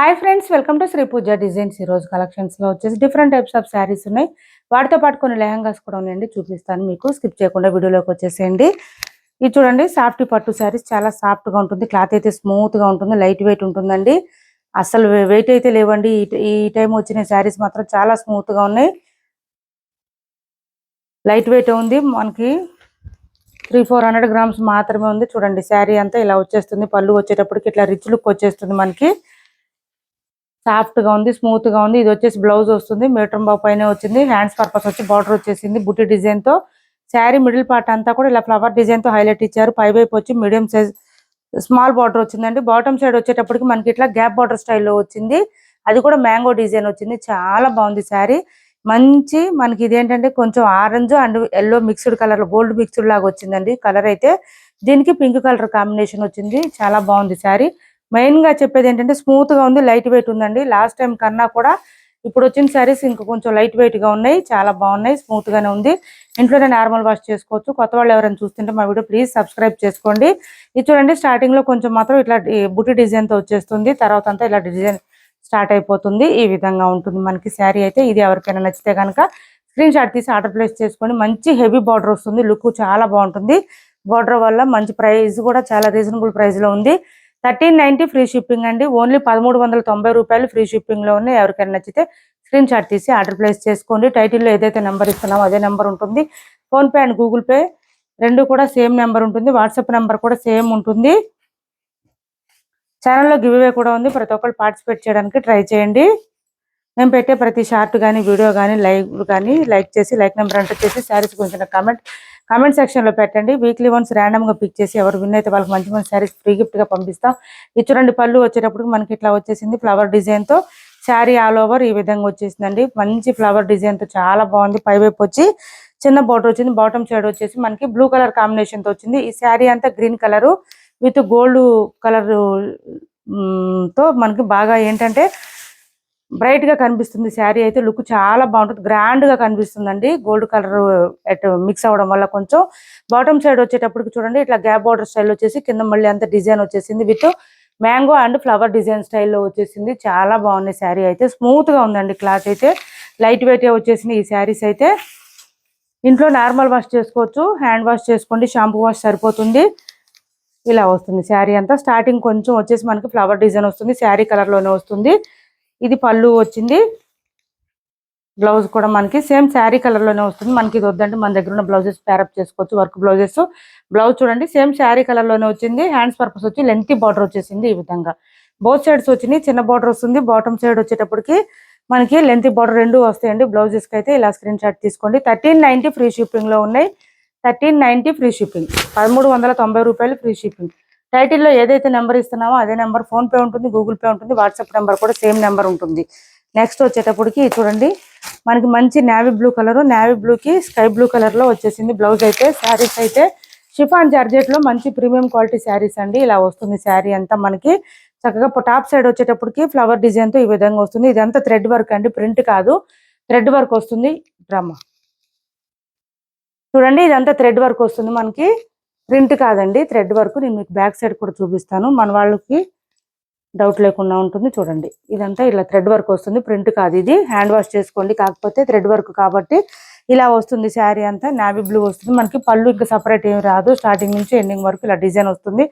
Hi friends welcome to Sri Pooja designs ఈ రోజు వచ్చేసి డిఫరెంట్ టైప్స్ ఆఫ్ శారీస్ ఉన్నాయి. వాటితో పాటు కొన్ని లెహంగాస్ కూడా ఉన్నాయండి. చూపిస్తాను మీకు. స్కిప్ చేయకుండా వీడియోలోకి వచ్చేసేయండి. ఇది చూడండి సాఫ్ట్ పట్టు శారీస్ చాలా సాఫ్ట్గా ఉంటుంది. క్లాత్ అయితే స్మూత్గా ఉంటుంది. లైట్ వెయిట్ ఉంటుందండి. అసలు వెయిట్ అయితే లేవండి. ఈ- టైం వచ్చిన శారీస్ మాత్రం చాలా స్మూత్గా ఉన్నాయి. లైట్ వెయిట్ ఉంది. మనకి త్రీ ఫోర్ హండ్రెడ్ గ్రామ్స్ మాత్రమే ఉంది. చూడండి శారీ అంతా ఇలా వచ్చేస్తుంది. పళ్ళు వచ్చేటప్పటికి ఇట్లా రిచ్ లుక్ వచ్చేస్తుంది మనకి. సాఫ్ట్గా ఉంది స్మూత్గా ఉంది. ఇది వచ్చేసి బ్లౌజ్ వస్తుంది. మీటర్ బాబు పైన వచ్చింది. హ్యాండ్స్ పర్పస్ వచ్చి బార్డర్ వచ్చేసింది. బుట్టి డిజైన్తో శారీ మిడిల్ పార్ట్ అంతా కూడా ఇలా ఫ్లవర్ డిజైన్తో హైలైట్ ఇచ్చారు. పై వైపు వచ్చి మీడియం సైజ్ స్మాల్ బార్డర్ వచ్చిందండి. బాటమ్ సైడ్ వచ్చేటప్పటికి మనకి ఇట్లా గ్యాప్ బార్డర్ స్టైల్లో వచ్చింది. అది కూడా మ్యాంగో డిజైన్ వచ్చింది. చాలా బాగుంది శారీ. మంచి మనకి ఇదేంటంటే కొంచెం orange and yellow mixed colour gold mixed లాగా వచ్చిందండి కలర్ అయితే. దీనికి పింక్ కలర్ కాంబినేషన్ వచ్చింది. చాలా బాగుంది శారీ. మెయిన్గా చెప్పేది ఏంటంటే స్మూత్గా ఉంది లైట్ వెయిట్ ఉందండి. లాస్ట్ టైం కన్నా కూడా ఇప్పుడు వచ్చిన శారీస్ ఇంకా కొంచెం లైట్ వెయిట్గా ఉన్నాయి చాలా బాగున్నాయి స్మూత్ గానే ఉంది. ఇంట్లోనే నార్మల్ వాష్ చేసుకోవచ్చు. కొత్త వాళ్ళు ఎవరైనా చూస్తుంటే మా వీడియో ప్లీజ్ సబ్స్క్రైబ్ చేసుకోండి. ఇది చూడండి స్టార్టింగ్లో కొంచెం మాత్రం ఇట్లా బుట్టి డిజైన్తో వచ్చేస్తుంది. తర్వాత అంతా ఇలా డిజైన్ స్టార్ట్ అయిపోతుంది. ఈ విధంగా ఉంటుంది మనకి శారీ అయితే. ఇది ఎవరికైనా నచ్చితే కనుక స్క్రీన్ షాట్ తీసి ఆర్డర్ ప్లేస్ చేసుకోండి. మంచి హెవీ బార్డర్ వస్తుంది. లుక్ చాలా బాగుంటుంది. బార్డర్ వల్ల మంచి ప్రైస్ కూడా చాలా రీజనబుల్ ప్రైస్లో ఉంది. థర్టీన్ నైన్టీ ఫ్రీ షిప్పింగ్ అండి. ఓన్లీ పదమూడు వందల తొంభై రూపాయలు ఫ్రీ షిప్పింగ్లో ఉన్నాయి. ఎవరికైనా నచ్చితే స్క్రీన్ షాట్ తీసి ఆర్డర్ ప్లేస్ చేసుకోండి. టైటిల్లో ఏదైతే నెంబర్ ఇస్తున్నామో అదే నెంబర్ ఉంటుంది. PhonePe and Google pay రెండు కూడా సేమ్ నెంబర్ ఉంటుంది. వాట్సాప్ నెంబర్ కూడా సేమ్ ఉంటుంది. ఛానల్లో గివ్ అవే కూడా ఉంది. ప్రతి ఒక్కరు పార్టిసిపేట్ చేయడానికి ట్రై చేయండి. మేము పెట్టే ప్రతి షార్ట్ కానీ వీడియో కానీ లైవ్ కానీ లైక్ చేసి లైక్ నెంబర్ ఎంటర్ చేసి శారీస్ కొంచెం కామెంట్ కామెంట్ సెక్షన్లో పెట్టండి. వీక్లీ వన్స్ ర్యాండమ్గా పిక్ చేసి ఎవరు విన్ అయితే వాళ్ళకి మంచి మంచి శారీస్ ఫ్రీ గిఫ్ట్గా పంపిస్తాం. ఇది చూడండి పళ్ళు వచ్చేటప్పుడు మనకి ఇట్లా వచ్చేసింది. ఫ్లవర్ డిజైన్తో శారీ ఆల్ ఓవర్ ఈ విధంగా వచ్చేసిందండి. మంచి ఫ్లవర్ డిజైన్తో చాలా బాగుంది. పై వైపు వచ్చి చిన్న బోర్డర్ వచ్చింది. బాటమ్ సైడ్ వచ్చేసి మనకి బ్లూ కలర్ కాంబినేషన్తో వచ్చింది. ఈ శారీ అంతా గ్రీన్ కలర్ విత్ గోల్డ్ కలర్తో మనకి బాగా ఏంటంటే బ్రైట్గా కనిపిస్తుంది శారీ అయితే లుక్ చాలా బాగుంటుంది. గ్రాండ్గా కనిపిస్తుందండి. గోల్డ్ కలర్ మిక్స్ అవ్వడం వల్ల కొంచెం బాటమ్ సైడ్ వచ్చేటప్పటికి చూడండి ఇట్లా గ్యాప్ బార్డర్ స్టైల్ వచ్చేసి కింద మళ్ళీ అంత డిజైన్ వచ్చేసింది. With mango and flower design స్టైల్లో వచ్చేసింది. చాలా బాగుంది శారీ అయితే. స్మూత్గా ఉందండి క్లాత్ అయితే. లైట్ వెయిట్ వచ్చేసింది ఈ శారీస్ అయితే. ఇంట్లో నార్మల్ వాష్ చేసుకోవచ్చు హ్యాండ్ వాష్ చేసుకోండి షాంపూ వాష్ సరిపోతుంది. ఇలా వస్తుంది శారీ అంతా. స్టార్టింగ్ కొంచెం వచ్చేసి మనకి ఫ్లవర్ డిజైన్ వస్తుంది శారీ కలర్లోనే వస్తుంది. ఇది పళ్ళు వచ్చింది. బ్లౌజ్ కూడా మనకి సేమ్ శారీ కలర్లోనే వస్తుంది. మనకి ఇది వద్దంటే మన దగ్గర ఉన్న బ్లౌజెస్ ప్యారప్ చేసుకోవచ్చు వర్క్ బ్లౌజెస్. బ్లౌజ్ చూడండి సేమ్ శారీ కలర్లోనే వచ్చింది. హ్యాండ్స్ పర్పస్ వచ్చి లెంతీ బార్డర్ వచ్చేసింది ఈ విధంగా. బోత్ సైడ్స్ వచ్చినాయి చిన్న బార్డర్ వస్తుంది. బాటమ్ సైడ్ వచ్చేటప్పటికి మనకి లెంతీ బార్డర్ రెండు వస్తాయండి. బ్లౌజెస్కి అయితే ఇలా స్క్రీన్ షాట్ తీసుకోండి. థర్టీన్ నైన్టీ ఫ్రీ షిప్పింగ్లో ఉన్నాయి. థర్టీన్ నైన్టీ ఫ్రీ షిప్పింగ్ పదమూడు వందల తొంభై రూపాయలు ఫ్రీ షిప్పింగ్ టైటిల్లో ఏదైతే నెంబర్ ఇస్తున్నామో అదే నెంబర్ ఫోన్ పే ఉంటుంది గూగుల్ పే ఉంటుంది వాట్సాప్ నెంబర్ కూడా సేమ్ నెంబర్ ఉంటుంది. నెక్స్ట్ వచ్చేటప్పటికి చూడండి మనకి మంచి navy blue colour navy blue కి స్కై బ్లూ కలర్లో వచ్చేసింది బ్లౌజ్ అయితే శారీస్ అయితే. షిఫాన్ జార్జెట్లో మంచి ప్రీమియం క్వాలిటీ శారీస్ అండి. ఇలా వస్తుంది శారీ అంతా మనకి. చక్కగా టాప్ సైడ్ వచ్చేటప్పటికి ఫ్లవర్ డిజైన్తో ఈ విధంగా వస్తుంది. ఇదంతా థ్రెడ్ వర్క్ అండి ప్రింట్ కాదు. థ్రెడ్ వర్క్ వస్తుంది. డ్రమ్మ చూడండి ఇదంతా థ్రెడ్ వర్క్ వస్తుంది మనకి. ప్రింట్ కాదండి థ్రెడ్ వర్క్. నేను మీకు బ్యాక్ సైడ్ కూడా చూపిస్తాను. మన వాళ్ళకి డౌట్ లేకుండా ఉంటుంది చూడండి. ఇదంతా ఇలా థ్రెడ్ వర్క్ వస్తుంది. ప్రింట్ కాదు ఇది. హ్యాండ్ వాష్ చేసుకోండి. కాకపోతే థ్రెడ్ వర్క్ కాబట్టి ఇలా వస్తుంది శారీ అంతా. నావీ బ్లూ వస్తుంది. మనకి పళ్ళు ఇంకా సపరేట్ ఏమి రాదు. స్టార్టింగ్ నుంచి ఎండింగ్ వరకు ఇలా డిజైన్ వస్తుంది.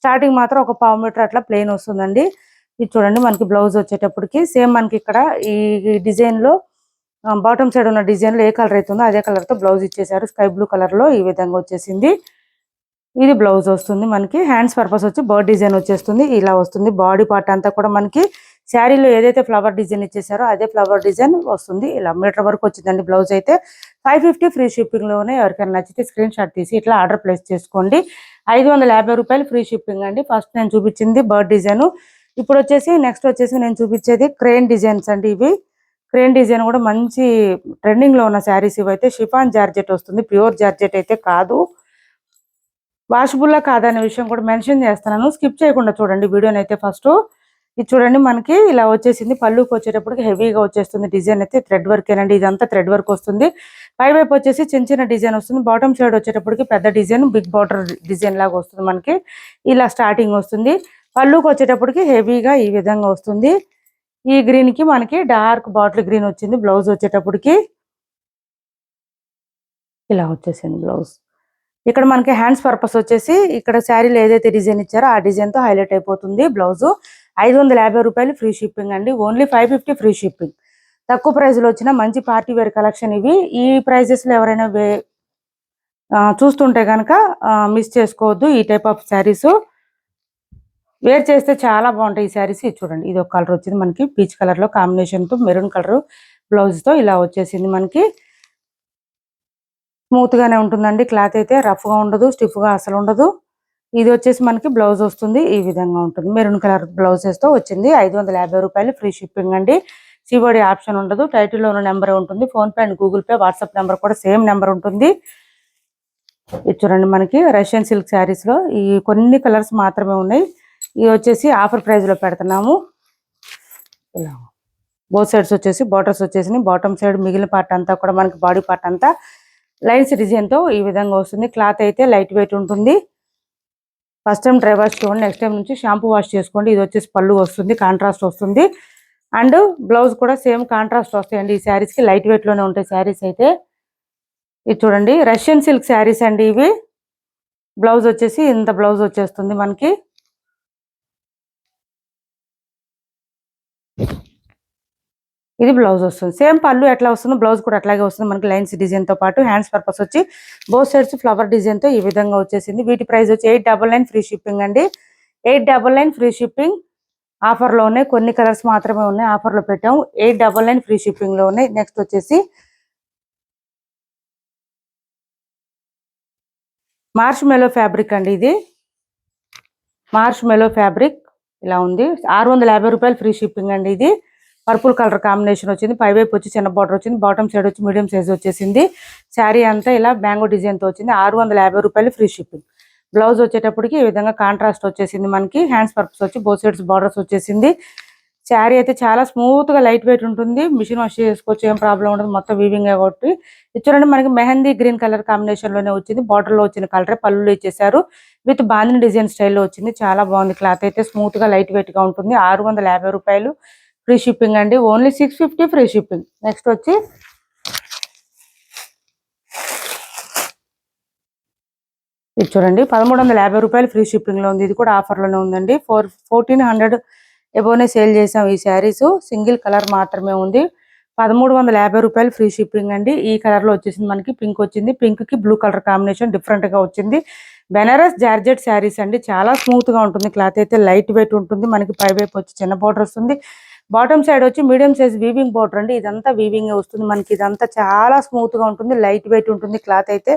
స్టార్టింగ్ మాత్రం ఒక పావు మీటర్ అట్లా ప్లెయిన్ వస్తుందండి. ఇది చూడండి మనకి బ్లౌజ్ వచ్చేటప్పటికి సేమ్ మనకి ఇక్కడ ఈ డిజైన్లో బాటమ్ సైడ్ ఉన్న డిజైన్లో ఏ కలర్ అవుతుందో అదే కలర్తో బ్లౌజ్ ఇచ్చేసారు స్కై బ్లూ కలర్లో ఈ విధంగా వచ్చేసింది. ఇది బ్లౌజ్ వస్తుంది మనకి. హ్యాండ్స్ పర్పస్ వచ్చి బర్డ్ డిజైన్ వచ్చేస్తుంది. ఇలా వస్తుంది. బాడీ పార్ట్ అంతా కూడా మనకి శారీలో ఏదైతే ఫ్లవర్ డిజైన్ ఇచ్చేసారో అదే ఫ్లవర్ డిజైన్ వస్తుంది. ఇలా మీటర్ వరకు వచ్చిందండి బ్లౌజ్ అయితే. ఫైవ్ ఫిఫ్టీ ఫ్రీ షిప్పింగ్లోనే ఎవరికైనా నచ్చితే స్క్రీన్ షాట్ తీసి ఇట్లా ఆర్డర్ ప్లేస్ చేసుకోండి. ఐదు వందల యాభై రూపాయలు ఫ్రీ షిప్పింగ్ అండి. ఫస్ట్ నేను చూపించింది బర్డ్ డిజైన్ ఇప్పుడు వచ్చేసి నెక్స్ట్ వచ్చేసి నేను చూపించేది క్రేన్ డిజైన్స్ అండి ఇవి. క్రేన్ డిజైన్ కూడా మంచి ట్రెండింగ్లో ఉన్న శారీస్ ఇవైతే. షిఫాన్ జార్జెట్ వస్తుంది. ప్యూర్ జార్జెట్ అయితే కాదు. వాషబుల్లా కాదనే విషయం కూడా మెన్షన్ చేస్తున్నాను. స్కిప్ చేయకుండా చూడండి వీడియోని అయితే ఫస్ట్. ఇది చూడండి మనకి ఇలా వచ్చేసింది. పళ్ళుకి వచ్చేటప్పటికి హెవీగా వచ్చేస్తుంది. డిజైన్ అయితే థ్రెడ్ వర్క్ ఏనండి. ఇదంతా థ్రెడ్ వర్క్ వస్తుంది. పై వైపు వచ్చేసి చిన్న చిన్న డిజైన్ వస్తుంది. బాటమ్ సైడ్ వచ్చేటప్పటికి పెద్ద డిజైన్ బిగ్ బార్డర్ డిజైన్ లాగా వస్తుంది మనకి. ఇలా స్టార్టింగ్ వస్తుంది. పళ్ళుకి వచ్చేటప్పటికి హెవీగా ఈ విధంగా వస్తుంది. ఈ గ్రీన్కి మనకి డార్క్ బాటిల్ గ్రీన్ వచ్చింది. బ్లౌజ్ వచ్చేటప్పటికి ఇలా వచ్చేసింది బ్లౌజ్. ఇక్కడ మనకి హ్యాండ్స్ పర్పస్ వచ్చేసి ఇక్కడ శారీలో ఏదైతే డిజైన్ ఇచ్చారో ఆ డిజైన్తో హైలైట్ అయిపోతుంది బ్లౌజ్ ఐదు వందల యాభై రూపాయలు ఫ్రీ షిప్పింగ్ అండి. Only five fifty free shipping తక్కువ ప్రైస్లో వచ్చిన మంచి పార్టీ వేర్ కలెక్షన్ ఇవి. ఈ ప్రైజెస్లో ఎవరైనా వే- ఆ, చూస్తుంటే కనుక మిస్ చేసుకోవద్దు. ఈ టైప్ ఆఫ్ శారీస్ వేర్ చేస్తే చాలా బాగుంటాయి ఈ శారీస్ ఇది చూడండి. ఇది ఒక కలర్ వచ్చింది మనకి. పీచ్ కలర్లో కాంబినేషన్తో మెరూన్ కలర్ బ్లౌజ్తో ఇలా వచ్చేసింది మనకి. స్మూత్ గానే ఉంటుందండి. క్లాత్ అయితే రఫ్గా ఉండదు స్టిఫ్గా అసలు ఉండదు. ఇది వచ్చేసి మనకి బ్లౌజ్ వస్తుంది ఈ విధంగా ఉంటుంది. మెరూన్ కలర్ బ్లౌజెస్తో వచ్చింది. ఐదు వందల యాభై రూపాయలు ఫ్రీ షిప్పింగ్ అండి. సివోడి ఆప్షన్ ఉండదు. టైటిల్లో ఉన్న నెంబర్ ఉంటుంది. PhonePe and Google pay WhatsApp number కూడా సేమ్ నెంబర్ ఉంటుంది. ఇది చూడండి మనకి రష్యన్ సిల్క్ శారీస్లో ఈ కొన్ని కలర్స్ మాత్రమే ఉన్నాయి. ఇవి వచ్చేసి ఆఫర్ ప్రైజ్లో పెడుతున్నాము. ఇలా. బోత్ సైడ్స్ వచ్చేసి బాటర్స్ వచ్చేసి బాటమ్ సైడ్ మిగిలిన పార్ట్ అంతా కూడా మనకి బాడీ పార్ట్ అంతా లైన్స్ డిజైన్తో ఈ విధంగా వస్తుంది. క్లాత్ అయితే లైట్ వెయిట్ ఉంటుంది. ఫస్ట్ టైం డ్రై వాష్ చూడండి నెక్స్ట్ టైం నుంచి షాంపూ వాష్ చేసుకోండి. ఇది వచ్చేసి పళ్ళు వస్తుంది కాంట్రాస్ట్ వస్తుంది. అండ్ బ్లౌజ్ కూడా సేమ్ కాంట్రాస్ట్ వస్తాయండి. ఈ శారీస్కి లైట్ వెయిట్లోనే ఉంటాయి శారీస్ అయితే. ఇది చూడండి రష్యన్ సిల్క్ శారీస్ అండి ఇవి. బ్లౌజ్ వచ్చేసి ఇంత బ్లౌజ్ వచ్చేస్తుంది మనకి. ఇది బ్లౌజ్ వస్తుంది. సేమ్ పళ్ళు ఎట్లా వస్తుందో బ్లౌజ్ కూడా అట్లాగే వస్తుంది. మనకి లైన్స్ డిజైన్తో పాటు హ్యాండ్స్ పర్పస్ వచ్చి బోత్ సైడ్స్ ఫ్లవర్ డిజైన్తో ఈ విధంగా వచ్చేసింది. వీటి ప్రైస్ వచ్చి eight double nine free shipping అండి. Eight double nine free shipping ఆఫర్లో ఉన్నాయి. కొన్ని కలర్స్ మాత్రమే ఉన్నాయి. ఆఫర్లో పెట్టాము. ఎయిట్ డబల్ నైన్ ఫ్రీ షిప్పింగ్లో ఉన్నాయి. నెక్స్ట్ వచ్చేసి మార్ష్ మెలో ఫ్యాబ్రిక్ అండి ఇది. మార్ష్ మెలో ఫ్యాబ్రిక్ ఇలా ఉంది. ఆరు వందల యాభై రూపాయలు ఫ్రీ షిప్పింగ్ అండి ఇది. పర్పుల్ కలర్ కాంబినేషన్ వచ్చింది. పైవైపు వచ్చి చిన్న బార్డర్ వచ్చింది. బాటమ్ సైడ్ వచ్చి మీడియం సైజ్ వచ్చేసింది. శారీ అంతా ఇలా మ్యాంగో డిజైన్తో వచ్చింది. ఆరు వందల యాభై రూపాయలు ఫ్రీ షిప్పింగ్. బ్లౌజ్ వచ్చేటప్పటికి ఈ విధంగా కాంట్రాస్ట్ వచ్చేసింది మనకి. హ్యాండ్స్ పర్పస్ వచ్చి బోత్ సైడ్స్ బార్డర్స్ వచ్చేసింది. శారీ అయితే చాలా స్మూత్గా లైట్ వెయిట్ ఉంటుంది. మిషన్ వాష్ చేసుకోవచ్చు ఏం ప్రాబ్లం ఉండదు. మొత్తం వీవింగ్ కాబట్టి. ఇది చూడండి మనకి మెహందీ గ్రీన్ కలర్ కాంబినేషన్లోనే వచ్చింది. బార్డర్లో వచ్చిన కలర్ పళ్ళు ఇచ్చేసారు విత్ బాంధిని డిజైన్ స్టైల్లో వచ్చింది. చాలా బాగుంది. క్లాత్ అయితే స్మూత్గా లైట్ వెయిట్గా ఉంటుంది. ఆరు వందల యాభై రూపాయలు. ఫ్రీ షిప్పింగ్ అండి. Only six fifty free shipping next వచ్చి ఇది చూడండి. పదమూడు వందల యాభై రూపాయలు ఫ్రీ షిప్పింగ్లో ఉంది. ఇది కూడా ఆఫర్లోనే ఉందండి. ఫోర్ ఫోర్టీన్ హండ్రెడ్ ఎబోనే సేల్ చేసాం ఈ శారీస్ సింగిల్ కలర్ మాత్రమే ఉంది. పదమూడు వందల యాభై రూపాయలు ఫ్రీ షిప్పింగ్ అండి. ఈ కలర్లో వచ్చేసింది మనకి పింక్ వచ్చింది. పింక్కి బ్లూ కలర్ కాంబినేషన్ డిఫరెంట్గా వచ్చింది. బెనారస్ జార్జెట్ శారీస్ అండి. చాలా స్మూత్గా ఉంటుంది. క్లాత్ అయితే లైట్ వెయిట్ ఉంటుంది. మనకి పై వైపు వచ్చి చిన్న బోర్డర్ వస్తుంది. బాటమ్ సైడ్ వచ్చి మీడియం సైజ్ వీవింగ్ బోర్డర్ అండి. ఇదంతా వీవింగ్ వస్తుంది. మనకి ఇదంతా చాలా స్మూత్గా ఉంటుంది. లైట్ వెయిట్ ఉంటుంది. క్లాత్ అయితే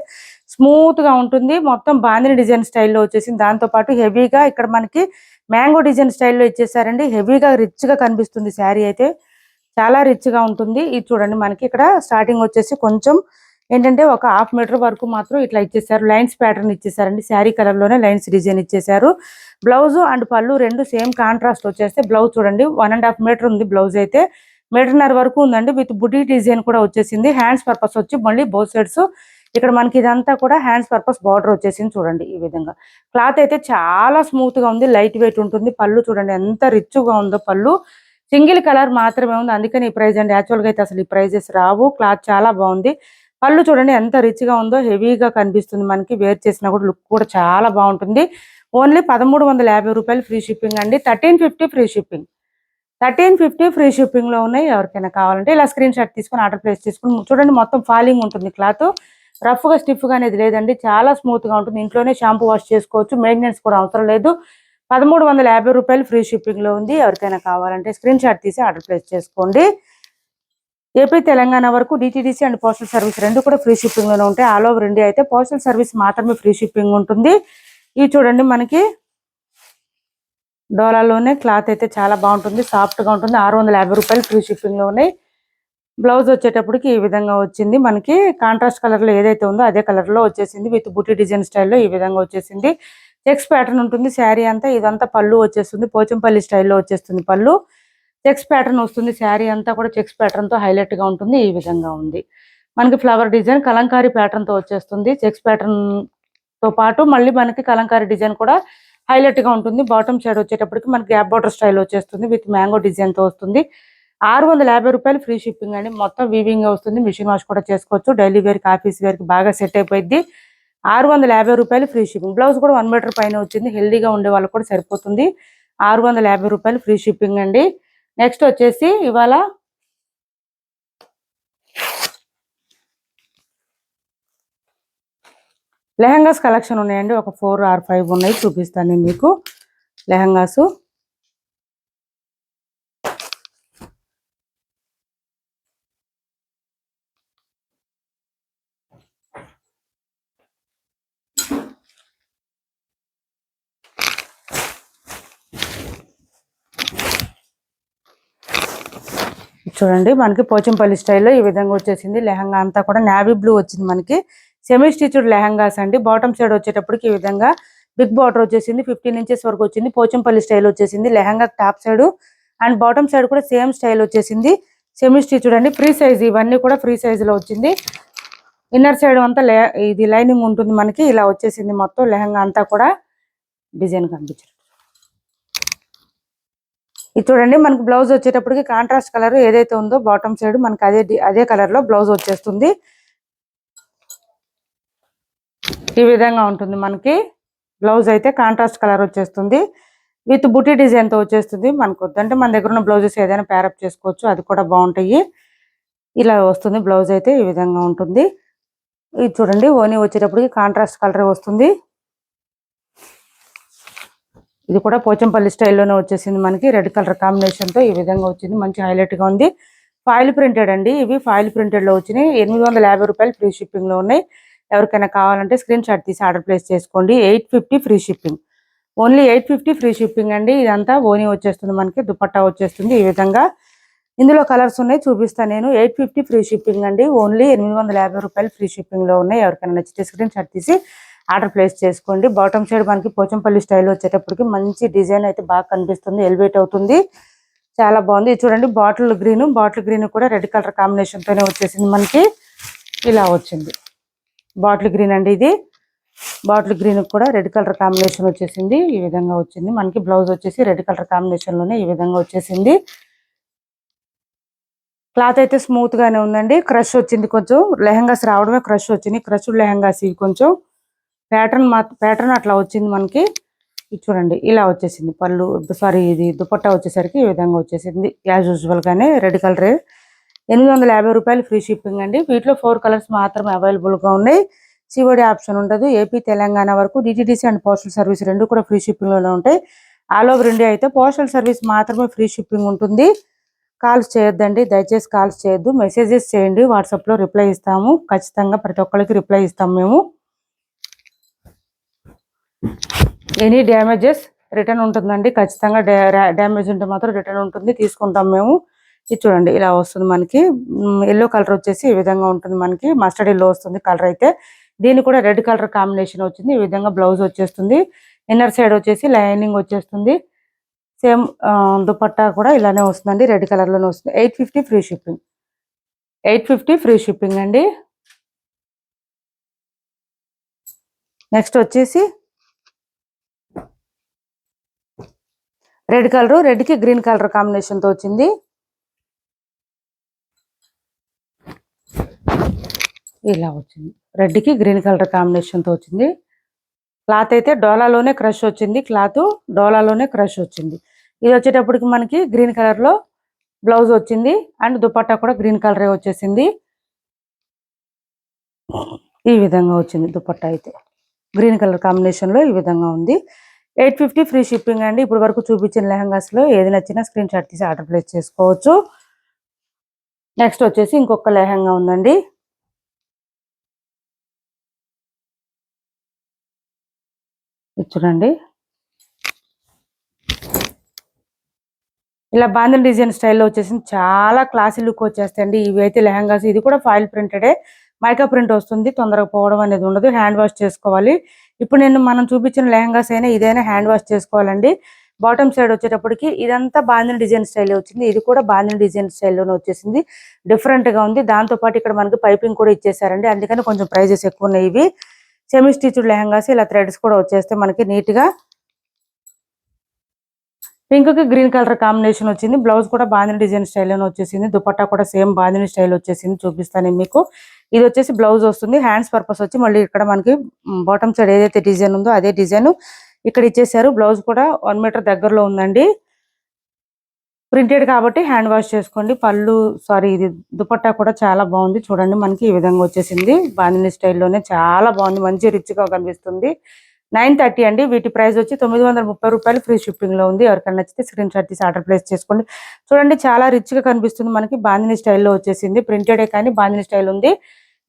స్మూత్గా ఉంటుంది. మొత్తం బాంధిని డిజైన్ స్టైల్లో వచ్చేసింది. దాంతోపాటు హెవీగా ఇక్కడ మనకి మ్యాంగో డిజైన్ స్టైల్లో ఇచ్చేసారండి. హెవీగా రిచ్గా కనిపిస్తుంది శారీ అయితే. చాలా రిచ్గా ఉంటుంది. ఇది చూడండి. మనకి ఇక్కడ స్టార్టింగ్ వచ్చేసి కొంచెం ఏంటంటే ఒక హాఫ్ మీటర్ వరకు మాత్రం ఇట్లా ఇచ్చేసారు లైన్స్ ప్యాటర్న్ ఇచ్చేసారండి శారీ కలర్లోనే లైన్స్ డిజైన్ ఇచ్చేసారు బ్లౌజ్ అండ్ పళ్ళు రెండు సేమ్ కాంట్రాస్ట్ వచ్చేస్తే బ్లౌజ్ చూడండి. వన్ అండ్ హాఫ్ మీటర్ ఉంది బ్లౌజ్ అయితే. మీటర్న్నర వరకు ఉందండి. విత్ బుడ్డీ డిజైన్ కూడా వచ్చేసింది. హ్యాండ్స్ పర్పస్ వచ్చి మళ్ళీ బోత్ సైడ్స్. ఇక్కడ మనకి ఇదంతా కూడా హ్యాండ్స్ పర్పస్ బార్డర్ వచ్చేసింది చూడండి ఈ విధంగా. క్లాత్ అయితే చాలా స్మూత్గా ఉంది. లైట్ వెయిట్ ఉంటుంది. పళ్ళు చూడండి ఎంత రిచ్గా ఉందో పళ్ళు. సింగిల్ కలర్ మాత్రమే ఉంది. అందుకని ఈ ప్రైస్ అండి. యాక్చువల్గా అయితే అసలు ఈ ప్రైజెస్ రావు. క్లాత్ చాలా బాగుంది. పళ్ళు చూడండి ఎంత రిచ్గా ఉందో హెవీగా కనిపిస్తుంది మనకి. వేర్ చేసినా కూడా లుక్ కూడా చాలా బాగుంటుంది. ఓన్లీ పదమూడు వందల యాభై రూపాయలు ఫ్రీ షిప్పింగ్ అండి. Thirteen fifty free shipping. Thirteen fifty free షిప్పింగ్లో ఉన్నాయి. ఎవరికైనా కావాలంటే ఇలా స్క్రీన్ షాట్ తీసుకొని ఆర్డర్ ప్లేస్ తీసుకుని చూడండి మొత్తం ఫాలింగ్ ఉంటుంది క్లాత్. రఫ్గా స్టిఫ్గా అనేది లేదండి. చాలా స్మూత్గా ఉంటుంది. ఇంట్లోనే షాంపూ వాష్ చేసుకోవచ్చు. మెయింటెనెన్స్ కూడా అవసరం లేదు. పదమూడు వందల యాభై రూపాయలు ఫ్రీ షిప్పింగ్లో ఉంది. ఎవరికైనా కావాలంటే స్క్రీన్ షాట్ తీసి ఆర్డర్ ప్లేస్ చేసుకోండి. ఏపీ తెలంగాణ వరకు డిటిడిసి అండ్ పోస్టల్ సర్వీస్ రెండు కూడా ఫ్రీ షిప్పింగ్లోనే ఉంటాయి. ఆల్ ఓవర్ ఇండియా అయితే పోస్టల్ సర్వీస్ మాత్రమే ఫ్రీ షిప్పింగ్ ఉంటుంది. ఇవి చూడండి మనకి డోలాలోనే క్లాత్ అయితే చాలా బాగుంటుంది సాఫ్ట్గా ఉంటుంది. ఆరు వందల యాభై రూపాయలు ఫ్రీ షిప్పింగ్లో ఉన్నాయి. బ్లౌజ్ వచ్చేటప్పటికి ఈ విధంగా వచ్చింది. మనకి కాంట్రాస్ట్ కలర్లో ఏదైతే ఉందో అదే కలర్లో వచ్చేసింది. విత్ బుట్టి డిజైన్ స్టైల్లో ఈ విధంగా వచ్చేసింది. చెక్స్ ప్యాటర్న్ ఉంటుంది. శారీ అంతా ఇదంతా పళ్ళు వచ్చేస్తుంది. పోచంపల్లి స్టైల్లో వచ్చేస్తుంది పళ్ళు. చెక్స్ ప్యాటర్న్ వస్తుంది శారీ అంతా కూడా చెక్స్ ప్యాటర్న్ హైలైట్గా హైలైట్గా ఉంటుంది ఈ విధంగా ఉంది. మనకి ఫ్లవర్ డిజైన్ కలంకారీ ప్యాటర్న్తో వచ్చేస్తుంది చెక్స్ ప్యాటర్న్తో పాటు మళ్ళీ మనకి కలంకారీ డిజైన్ కూడా హైలైట్గా ఉంటుంది. బాటమ్ సైడ్ వచ్చేటప్పటికి మనకి గ్యాప్ బార్డర్ స్టైల్ వచ్చేస్తుంది విత్ మ్యాంగో డిజైన్తో వస్తుంది. ఆరు వందల యాభై రూపాయలు ఫ్రీ షిప్పింగ్ అండి. మొత్తం వీవింగ్ వస్తుంది. మిషన్ వాష్ కూడా చేసుకోవచ్చు. డైలీ వేర్కి ఆఫీస్ వేర్కి బాగా సెట్ అయిపోయింది ఆరు వందల యాభై రూపాయలు ఫ్రీ షిప్పింగ్. బ్లౌజ్ కూడా వన్ మీటర్ పైన వచ్చింది. హెల్దీగా ఉండే వాళ్ళకి కూడా సరిపోతుంది. ఆరు వందల యాభై రూపాయలు ఫ్రీ షిప్పింగ్ అండి. నెక్స్ట్ వచ్చేసి ఇవాళ లెహంగాస్ కలెక్షన్ ఉన్నాయండి. ఒక ఫోర్ ఆర్ ఫైవ్ ఉన్నాయి చూపిస్తాను నేను మీకు. లెహంగాసు. చూడండి మనకి పోచంపల్లి స్టైల్లో ఈ విధంగా వచ్చేసింది. లెహంగా అంతా కూడా నావీ బ్లూ వచ్చింది మనకి. సెమీ స్టిచ్డ్ లెహంగాస్ అండి. బాటమ్ సైడ్ వచ్చేటప్పటికి ఈ విధంగా బిగ్ బార్డర్ వచ్చేసింది. ఫిఫ్టీన్ ఇంచెస్ వరకు వచ్చింది. పోచంపల్లి స్టైల్ వచ్చేసింది. Lehenga top side and bottom side కూడా సేమ్ స్టైల్ వచ్చేసింది. సెమీ స్టిచ్డ్ అండి. ఫ్రీ సైజ్ ఇవన్నీ కూడా ఫ్రీ సైజ్లో వచ్చింది. ఇన్నర్ సైడ్ అంతా ఇది లైనింగ్ ఉంటుంది మనకి. ఇలా వచ్చేసింది మొత్తం లెహంగా అంతా కూడా. డిజైన్ కనిపించారు ఇది చూడండి మనకి బ్లౌజ్ వచ్చేటప్పటికి కాంట్రాస్ట్ కలర్ ఏదైతే ఉందో బాటమ్ సైడ్ మనకి అదే అదే కలర్లో బ్లౌజ్ వచ్చేస్తుంది. ఈ విధంగా ఉంటుంది మనకి. బ్లౌజ్ అయితే కాంట్రాస్ట్ కలర్ వచ్చేస్తుంది. విత్ బుటీ డిజైన్తో వచ్చేస్తుంది మనకు. వద్దంటే మన దగ్గర ఉన్న బ్లౌజెస్ ఏదైనా ప్యారప్ చేసుకోవచ్చు అది కూడా బాగుంటాయి. ఇలా వస్తుంది బ్లౌజ్ అయితే ఈ విధంగా ఉంటుంది. ఇది చూడండి ఓనీ వచ్చేటప్పటికి కాంట్రాస్ట్ కలర్ వస్తుంది. ఇది కూడా పోచంపల్లి స్టైల్లోనే వచ్చేసింది మనకి. రెడ్ కలర్ కాంబినేషన్తో ఈ విధంగా వచ్చింది. మంచి హైలైట్గా ఉంది. ఫాయిల్ ప్రింటెడ్ అండి. ఇవి ఫాయిల్ ప్రింటెడ్లో వచ్చినాయి. ఎనిమిది వందల యాభై రూపాయలు ఫ్రీ షిప్పింగ్లో ఉన్నాయి. ఎవరికైనా కావాలంటే స్క్రీన్ షాట్ తీసి ఆర్డర్ ప్లేస్ చేసుకోండి. Eight fifty free shipping only eight fifty free shipping అండి. ఇదంతా ఓనీ వచ్చేస్తుంది మనకి. దుపట్టా వచ్చేస్తుంది ఈ విధంగా. ఇందులో కలర్స్ ఉన్నాయి. చూపిస్తాను నేను. ఎయిట్ ఫిఫ్టీ ఫ్రీ షిప్పింగ్ అండి. ఓన్లీ ఎనిమిది వందల యాభై రూపాయలు ఫ్రీ షిప్పింగ్లో ఉన్నాయి. ఎవరికైనా నచ్చితే స్క్రీన్ షాట్ తీసి ఆర్డర్ ప్లేస్ చేసుకోండి. బాటమ్ సైడ్ మనకి పోచంపల్లి స్టైల్ వచ్చేటప్పటికి మంచి డిజైన్ అయితే బాగా కనిపిస్తుంది. ఎలివేట్ అవుతుంది. చాలా బాగుంది. చూడండి బాటిల్ గ్రీన్. బాటిల్ గ్రీన్ కూడా రెడ్ కలర్ కాంబినేషన్ తోనే వచ్చేసింది మనకి. ఇలా వచ్చింది. బాటిల్ గ్రీన్ అండి ఇది. బాటిల్ గ్రీన్ కూడా రెడ్ కలర్ కాంబినేషన్ వచ్చేసింది. ఈ విధంగా వచ్చింది. మనకి బ్లౌజ్ వచ్చేసి రెడ్ కలర్ కాంబినేషన్లోనే ఈ విధంగా వచ్చేసింది. క్లాత్ అయితే స్మూత్ గానే ఉందండి. క్రష్ వచ్చింది కొంచెం. లెహంగాస్ రావడమే క్రష్ వచ్చింది. క్రష్ లెహంగాస్ ఇవి కొంచెం. ప్యాటర్న్ మా ప్యాటర్న్ అట్లా వచ్చింది మనకి. ఇది చూడండి ఇలా వచ్చేసింది. పళ్ళు సారీ ఇది దుపట్టా వచ్చేసరికి ఈ విధంగా వచ్చేసింది. యాజ్ యూజువల్ గానే రెడ్ కలర్. ఎనిమిది వందల యాభై రూపాయలు ఫ్రీ షిప్పింగ్ అండి. వీటిలో ఫోర్ కలర్స్ మాత్రమే అవైలబుల్గా ఉన్నాయి. సిఓడి ఆప్షన్ ఉండదు. ఏపీ తెలంగాణ వరకు డిటిడిసి అండ్ పోస్టల్ సర్వీస్ రెండు కూడా ఫ్రీ షిప్పింగ్లోనే ఉంటాయి. ఆల్ ఓవర్ ఇండియా అయితే పోస్టల్ సర్వీస్ మాత్రమే ఫ్రీ షిప్పింగ్ ఉంటుంది. కాల్స్ చేయొద్దండి. దయచేసి కాల్స్ చేయొద్దు. మెసేజెస్ చేయండి. వాట్సాప్లో రిప్లై ఇస్తాము. ఖచ్చితంగా ప్రతి ఒక్కరికి రిప్లై ఇస్తాం మేము. ఎనీ డ్యామేజెస్ రిటర్న్ ఉంటుందండి. ఖచ్చితంగా డ్యామేజ్ ఉంటే మాత్రం రిటర్న్ ఉంటుంది. తీసుకుంటాం మేము. ఇది చూడండి ఇలా వస్తుంది మనకి. ఎల్లో కలర్ వచ్చేసి ఈ విధంగా ఉంటుంది మనకి. మస్టర్డ్ ఎల్లో వస్తుంది కలర్ అయితే. దీని కూడా రెడ్ కలర్ కాంబినేషన్ వచ్చింది. ఈ విధంగా బ్లౌజ్ వచ్చేస్తుంది. ఇన్నర్ సైడ్ వచ్చేసి లైనింగ్ వచ్చేస్తుంది. సేమ్ దుపట్టా కూడా ఇలానే వస్తుందండి. రెడ్ కలర్లోనే వస్తుంది. Eight fifty free shipping. Eight fifty free shipping అండి. నెక్స్ట్ వచ్చేసి రెడ్ కలర్ రెడ్కి గ్రీన్ కలర్ కాంబినేషన్తో వచ్చింది. ఇలా వచ్చింది. రెడ్కి గ్రీన్ కలర్ కాంబినేషన్తో వచ్చింది. క్లాత్ అయితే డోలాలోనే క్రష్ వచ్చింది. క్లాత్ డోలాలోనే క్రష్ వచ్చింది. ఇది వచ్చేటప్పటికి మనకి గ్రీన్ కలర్లో బ్లౌజ్ వచ్చింది. అండ్ దుపట్టా కూడా గ్రీన్ కలరే వచ్చేసింది. ఈ విధంగా వచ్చింది దుపట్టా అయితే. గ్రీన్ కలర్ కాంబినేషన్లో ఈ విధంగా ఉంది. ఎయిట్ ఫిఫ్టీ ఫ్రీ షిప్పింగ్ అండి. ఇప్పుడు వరకు చూపించిన లెహంగాస్లో ఏది నచ్చినా స్క్రీన్ షాట్ తీసి ఆర్డర్ ప్లేస్ చేసుకోవచ్చు. నెక్స్ట్ వచ్చేసి ఇంకొక లెహంగా ఉందండి. చూడండి. ఇలా బాంధన్ డిజైన్ స్టైల్లో వచ్చేసి చాలా క్లాసీ లుక్ వచ్చేస్తాయండి. ఇవి అయితే లెహంగాస్. ఇది కూడా ఫాయిల్ ప్రింటెడే. మైకా ప్రింట్ వస్తుంది తొందరగా పోవడం అనేది ఉండదు హ్యాండ్ వాష్ చేసుకోవాలి. ఇప్పుడు నేను మనం చూపించిన లెహంగాస్ అయినా ఇదైనా హ్యాండ్ వాష్ చేసుకోవాలండి. బాటమ్ సైడ్ వచ్చేటప్పటికి ఇదంతా బాంధిన డిజైన్ స్టైల్ వచ్చింది ఇది కూడా బాంధిన డిజైన్ స్టైల్లోనే వచ్చేసింది. డిఫరెంట్గా ఉంది దాంతో పాటు ఇక్కడ మనకి పైపింగ్ కూడా ఇచ్చేసారండి అందుకని కొంచెం ప్రైజెస్ ఎక్కువ ఉన్నాయి ఇవి. సెమీ స్టిచ్డ్ లెహంగాస్ ఇలా థ్రెడ్స్ కూడా వచ్చేస్తే మనకి నీట్గా పింక్కి గ్రీన్ కలర్ కాంబినేషన్ వచ్చింది. బ్లౌజ్ కూడా బాంధిని డిజైన్ స్టైల్లోనే వచ్చేసింది. దుపట్టా కూడా సేమ్ బాంధిని స్టైల్ వచ్చేసింది. చూపిస్తాను మీకు. ఇది వచ్చేసి బ్లౌజ్ వస్తుంది. హ్యాండ్స్ పర్పస్ వచ్చి మళ్ళీ ఇక్కడ మనకి బాటమ్ సైడ్ ఏదైతే డిజైన్ ఉందో అదే డిజైన్ ఇక్కడ ఇచ్చేసారు బ్లౌజ్ కూడా వన్ మీటర్ దగ్గరలో ఉందండి. ప్రింటెడ్ కాబట్టి హ్యాండ్ వాష్ చేసుకోండి. పళ్ళు సారీ ఇది దుపట్టా కూడా చాలా బాగుంది. చూడండి మనకి ఈ విధంగా వచ్చేసింది. బాంధిని స్టైల్లోనే చాలా బాగుంది. మంచి రిచ్గా కనిపిస్తుంది. నైన్ థర్టీ అండి. వీటి ప్రైస్ వచ్చి తొమ్మిది వందల ముప్పై రూపాయలు ఫ్రీ షిప్పింగ్లో ఉంది. ఎవరికైనా నచ్చితే స్క్రీన్ షాట్ తీసి ఆర్డర్ ప్లేస్ చేసుకోండి. చూడండి చాలా రిచ్గా కనిపిస్తుంది మనకి. బాందిని స్టైల్లో వచ్చేసింది. ప్రింటెడే కానీ బాందిని స్టైల్ ఉంది.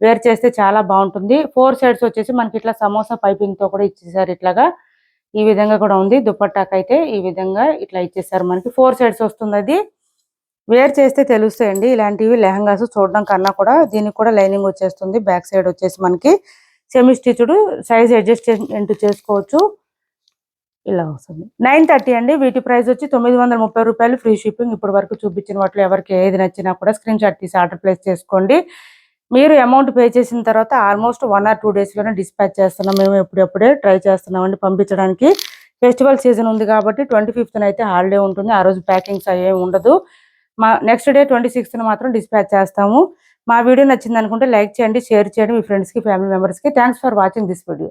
వేర్ చేస్తే చాలా బాగుంటుంది. ఫోర్ సైడ్స్ వచ్చేసి మనకి ఇట్లా సమోసా పైపింగ్తో కూడా ఇచ్చేసారు ఇట్లాగా. ఈ విధంగా కూడా ఉంది. దుపట్టాకి అయితే ఈ విధంగా ఇట్లా ఇచ్చేసారు మనకి. ఫోర్ సైడ్స్ వస్తుంది అది. వేర్ చేస్తే తెలుస్తాయండి. ఇలాంటివి లెహంగాస్ చూడడం కన్నా కూడా దీనికి కూడా లైనింగ్ వచ్చేస్తుంది. బ్యాక్ సైడ్ వచ్చేసి మనకి సెమీ స్టిచ్డ్ సైజ్ అడ్జస్ట్మెంట్ చేసుకోవచ్చు. ఇలా వస్తుంది. నైన్ థర్టీ అండి వీటి ప్రైస్ వచ్చి తొమ్మిది వందల ముప్పై రూపాయలు ఫ్రీ షిప్పింగ్ ఇప్పటి వరకు చూపించిన వాటిలో ఎవరికి ఏది నచ్చినా కూడా స్క్రీన్ షాట్ తీసి ఆర్డర్ ప్లేస్ చేసుకోండి. మీరు అమౌంట్ పే చేసిన తర్వాత ఆల్మోస్ట్ వన్ ఆర్ టూ డేస్లోనే డిస్పాచ్ చేస్తున్నాం. మేము ఎప్పుడెప్పుడే ట్రై చేస్తున్నామండి పంపించడానికి. ఫెస్టివల్ సీజన్ ఉంది కాబట్టి ట్వంటీ ఫిఫ్త్ అయితే హాలిడే ఉంటుంది. ఆ రోజు ప్యాకింగ్స్ అయ్యే ఉండదు. మా నెక్స్ట్ డే ట్వంటీ సిక్స్త్ మాత్రం డిస్పాచ్ చేస్తాము. మా వీడియో నచ్చింది అనుకుంటే లైక్ చేయండి షేర్ చేయండి. మీ ఫ్రెండ్స్కి ఫ్యామిలీ మెంబర్స్కి thanks for watching this video